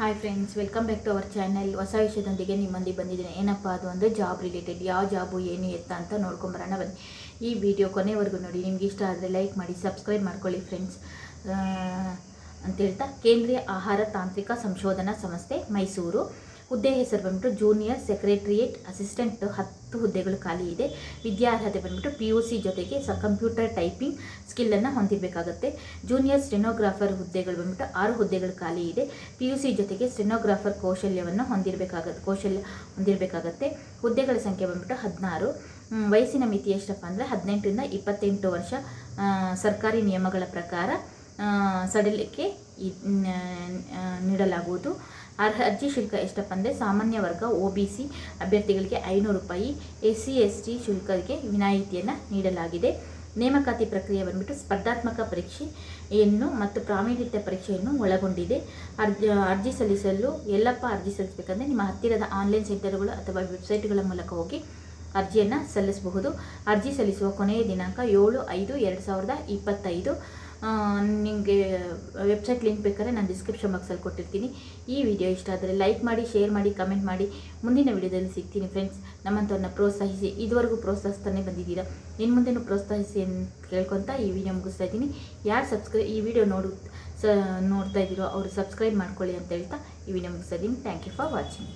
Hi friends welcome back to our channel ಹೊಸ ವಿಷಯದೊಂದಿಗೆ ನಿಮ್ಮಲ್ಲಿ ಬಂದಿದ್ದೀನಿ. ಏನಪ್ಪ ಅದು ಅಂದರೆ ಜಾಬ್ ರಿಲೇಟೆಡ್ ಯಾವ ಜಾಬು ಏನು ಎತ್ತ ಅಂತ ನೋಡ್ಕೊಂಬರೋಣ ಬನ್ನಿ. ಈ ವಿಡಿಯೋ ಕೊನೆವರೆಗೂ ನೋಡಿ. ನಿಮ್ಗೆ ಇಷ್ಟ ಆದರೆ ಲೈಕ್ ಮಾಡಿ ಸಬ್ಸ್ಕ್ರೈಬ್ ಮಾಡ್ಕೊಳ್ಳಿ ಫ್ರೆಂಡ್ಸ್ ಅಂತ ಹೇಳ್ತಾ. ಕೇಂದ್ರೀಯ ಆಹಾರ ತಾಂತ್ರಿಕ ಸಂಶೋಧನಾ ಸಂಸ್ಥೆ ಮೈಸೂರು. ಹುದ್ದೆ ಹೆಸರು ಬಂದ್ಬಿಟ್ಟು ಜೂನಿಯರ್ ಸೆಕ್ರೆಟ್ರಿಯೇಟ್ ಅಸಿಸ್ಟೆಂಟ್ ಹತ್ತು ಹುದ್ದೆಗಳು ಖಾಲಿ ಇದೆ. ವಿದ್ಯಾರ್ಹತೆ ಬಂದ್ಬಿಟ್ಟು ಪಿ ಯು ಸಿ ಜೊತೆಗೆ ಸ ಕಂಪ್ಯೂಟರ್ ಟೈಪಿಂಗ್ ಸ್ಕಿಲ್ಲನ್ನು ಹೊಂದಿರಬೇಕಾಗುತ್ತೆ. ಜೂನಿಯರ್ ಸ್ಟೆನೋಗ್ರಾಫರ್ ಹುದ್ದೆಗಳು ಬಂದ್ಬಿಟ್ಟು ಆರು ಹುದ್ದೆಗಳು ಖಾಲಿ ಇದೆ. ಪಿ ಯು ಸಿ ಜೊತೆಗೆ ಸ್ಟೆನೋಗ್ರಾಫರ್ ಕೌಶಲ್ಯವನ್ನು ಹೊಂದಿರಬೇಕಾಗತ್ತೆ ಕೌಶಲ್ಯ ಹೊಂದಿರಬೇಕಾಗತ್ತೆ. ಹುದ್ದೆಗಳ ಸಂಖ್ಯೆ ಬಂದ್ಬಿಟ್ಟು ಹದಿನಾರು. ವಯಸ್ಸಿನ ಮಿತಿ ಎಷ್ಟಪ್ಪ ಅಂದರೆ ಹದಿನೆಂಟರಿಂದ ಇಪ್ಪತ್ತೆಂಟು ವರ್ಷ ಸರ್ಕಾರಿ ನಿಯಮಗಳ ಪ್ರಕಾರ ಸಡಿಲಿಕೆ ಇ- ನ- ನೀಡಲಾಗುವುದು. ಅರ್ಹ ಅರ್ಜಿ ಶುಲ್ಕ ಎಷ್ಟಪ್ಪ ಅಂದರೆ ಸಾಮಾನ್ಯ ವರ್ಗ, ಒ ಬಿ ಸಿ ಅಭ್ಯರ್ಥಿಗಳಿಗೆ ಐನೂರು ರೂಪಾಯಿ ಎಸ್ ಸಿ ಎಸ್ ಟಿ ಶುಲ್ಕಕ್ಕೆ ವಿನಾಯಿತಿಯನ್ನು ನೀಡಲಾಗಿದೆ. ನೇಮಕಾತಿ ಪ್ರಕ್ರಿಯೆ ಬಂದ್ಬಿಟ್ಟು ಸ್ಪರ್ಧಾತ್ಮಕ ಪರೀಕ್ಷೆಯನ್ನು ಮತ್ತು ಪ್ರಾಮಾಣಿಕ ಪರೀಕ್ಷೆಯನ್ನು ಒಳಗೊಂಡಿದೆ. ಅರ್ಜಿ ಅರ್ಜಿ ಸಲ್ಲಿಸಲು ಎಲ್ಲಪ್ಪ ಅರ್ಜಿ ಸಲ್ಲಿಸಬೇಕಂದ್ರೆ ನಿಮ್ಮ ಹತ್ತಿರದ ಆನ್ಲೈನ್ ಸೆಂಟರ್ಗಳು ಅಥವಾ ವೆಬ್ಸೈಟ್ಗಳ ಮೂಲಕ ಹೋಗಿ ಅರ್ಜಿಯನ್ನು ಸಲ್ಲಿಸಬಹುದು. ಅರ್ಜಿ ಸಲ್ಲಿಸುವ ಕೊನೆಯ ದಿನಾಂಕ ಏಳು ಐದು ಎರಡು ಸಾವಿರದ ಇಪ್ಪತ್ತೈದು. ನಿಮಗೆ ವೆಬ್ಸೈಟ್ ಲಿಂಕ್ ಬೇಕಾದ್ರೆ ನಾನು ಡಿಸ್ಕ್ರಿಪ್ಷನ್ ಬಾಕ್ಸಲ್ಲಿ ಕೊಟ್ಟಿರ್ತೀನಿ. ಈ ವಿಡಿಯೋ ಇಷ್ಟ ಆದರೆ ಲೈಕ್ ಮಾಡಿ ಶೇರ್ ಮಾಡಿ ಕಮೆಂಟ್ ಮಾಡಿ. ಮುಂದಿನ ವಿಡಿಯೋದಲ್ಲಿ ಸಿಗ್ತೀನಿ ಫ್ರೆಂಡ್ಸ್ ನಮ್ಮಂಥವ್ರನ್ನ ಪ್ರೋತ್ಸಾಹಿಸಿ. ಇದುವರೆಗೂ ಪ್ರೋತ್ಸಾಹಿಸ್ತಾನೆ ಬಂದಿದ್ದೀರಾ? ಇನ್ನು ಮುಂದೆನೂ ಪ್ರೋತ್ಸಾಹಿಸಿ ಅಂತ ಕೇಳ್ಕೊತಾ ಈ ವಿಡಿಯೋ ಮುಗಿಸ್ತಾ ಇದ್ದೀನಿ. ಯಾರು ಸಬ್ಸ್ಕ್ರೈ ಈ ವಿಡಿಯೋ ನೋಡು, ಸ, ನೋಡ್ತಾ ಇದ್ದೀರೋ ಅವರು ಸಬ್ಸ್ಕ್ರೈಬ್ ಮಾಡ್ಕೊಳ್ಳಿ ಅಂತ ಹೇಳ್ತಾ ಈ ವಿಡಿಯೋ ಮುಗಿಸ್ತಾ ಇದ್ದೀನಿ. Thank you for watching